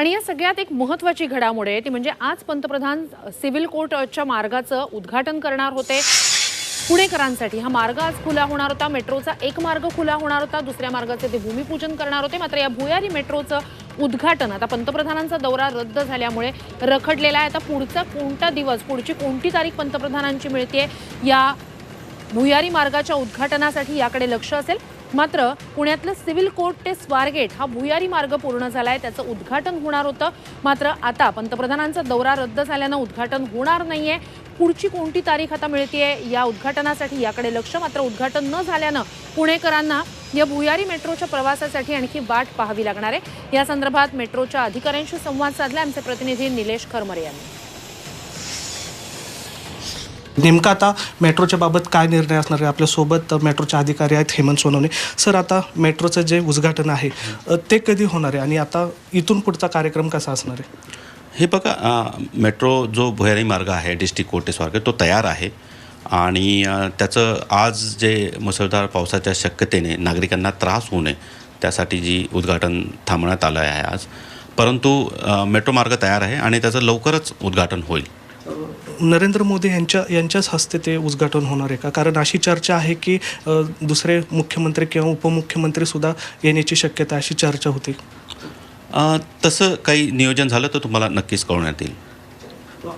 आणि या सगळ्यात एक महत्वाची घडामोड आहे ती म्हणजे आज पंतप्रधान सिव्हिल कोर्टच्या मार्गाचं उद्घाटन करणार होते. पुणेकरांसाठी हा मार्ग आज खुला होणार होता मेट्रोचा एक मार्ग खुला होणार होता दुसऱ्या मार्गाचे ते भूमिपूजन करणार होते मात्र या भुयारी मेट्रोचं उद्घाटन आता पंतप्रधानांचा दौरा रद्द झाल्यामुळे रखडलेला आहे. आता पुढचा कोणता दिवस पुढची कोणती तारीख पंतप्रधानांची मिळते या भुयारी मार्गाच्या उद्घाटनासाठी याकडे लक्ष असेल. मात्र पुण्यातलं सिव्हिल कोर्ट ते स्वारगेट हा भुयारी मार्ग पूर्ण झालाय त्याचं उद्घाटन होणार होतं. मात्र आता पंतप्रधानांचा दौरा रद्द झाल्यानं उद्घाटन होणार नाहीये. पुढची कोणती तारीख आता मिळतेय या उद्घाटनासाठी याकडे लक्ष मात्र उद्घाटन न झाल्यानं पुणेकरांना या भुयारी मेट्रोच्या प्रवासासाठी आणखी वाट पाहावी लागणार आहे. या संदर्भात मेट्रोच्या अधिकाऱ्यांशी संवाद साधला आमचे प्रतिनिधी निलेश खरमरे यांनी. नेमका आता मेट्रोच्या बाबत काय निर्णय असणार आहे? आपल्यासोबत मेट्रोचे अधिकारी आहेत हेमंत सोनवणे. सर आता मेट्रोचं जे उद्घाटन आहे ते कधी होणार आहे? आणि आता इथून पुढचा कार्यक्रम कसा असणार आहे? हे बघा मेट्रो जो भुयारी मार्ग आहे डिस्ट्रिक्ट कोर्टे स्वारगेट तो तयार आहे. आणि त्याचं आज जे मुसळधार पावसाच्या शक्यतेने नागरिकांना त्रास होऊ नये त्यासाठी जी उद्घाटन थांबवण्यात आलं आहे आज. परंतु मेट्रो मार्ग तयार आहे आणि त्याचं लवकरच उद्घाटन होईल. नरेंद्र मोदी यांच्या यांच्याच हस्ते ते उद्घाटन होणार आहे का? कारण अशी चर्चा आहे की दुसरे मुख्यमंत्री किंवा उपमुख्यमंत्री सुद्धा येण्याची शक्यता अशी चर्चा होती. तसं काही नियोजन झालं तर तुम्हाला नक्कीच कळवण्यात येईल.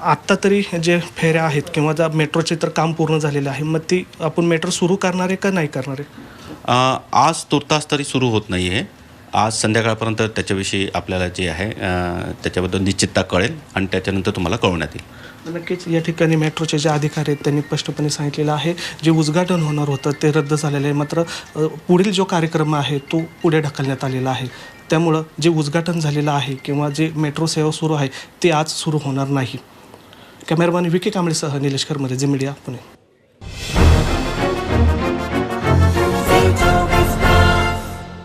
आत्ता तरी जे फेऱ्या आहेत किंवा ज्या मेट्रोचे तर काम पूर्ण झालेलं आहे मग ती आपण मेट्रो सुरू करणार आहे का नाही करणार आहे? आज तुर्तास तरी सुरू होत नाही आहे आज संध्याकाळपर्यंत त्याच्याविषयी आपल्याला जे आहे त्याच्याबद्दल निश्चितता कळेल आणि त्याच्यानंतर तुम्हाला कळवण्यात येईल. नक्कीच या ठिकाणी मेट्रोचे जे अधिकारी आहेत त्यांनी स्पष्टपणे सांगितलेलं आहे जे उद्घाटन होणार होतं ते रद्द झालेलं आहे. मात्र पुढील जो कार्यक्रम आहे तो पुढे ढकलण्यात आलेला आहे. त्यामुळं जे उद्घाटन झालेलं आहे किंवा जे मेट्रो सेवा सुरू आहे ते आज सुरू होणार नाही. कॅमेरामॅन विके कांबळेसह निलेश जे मीडिया पुणे.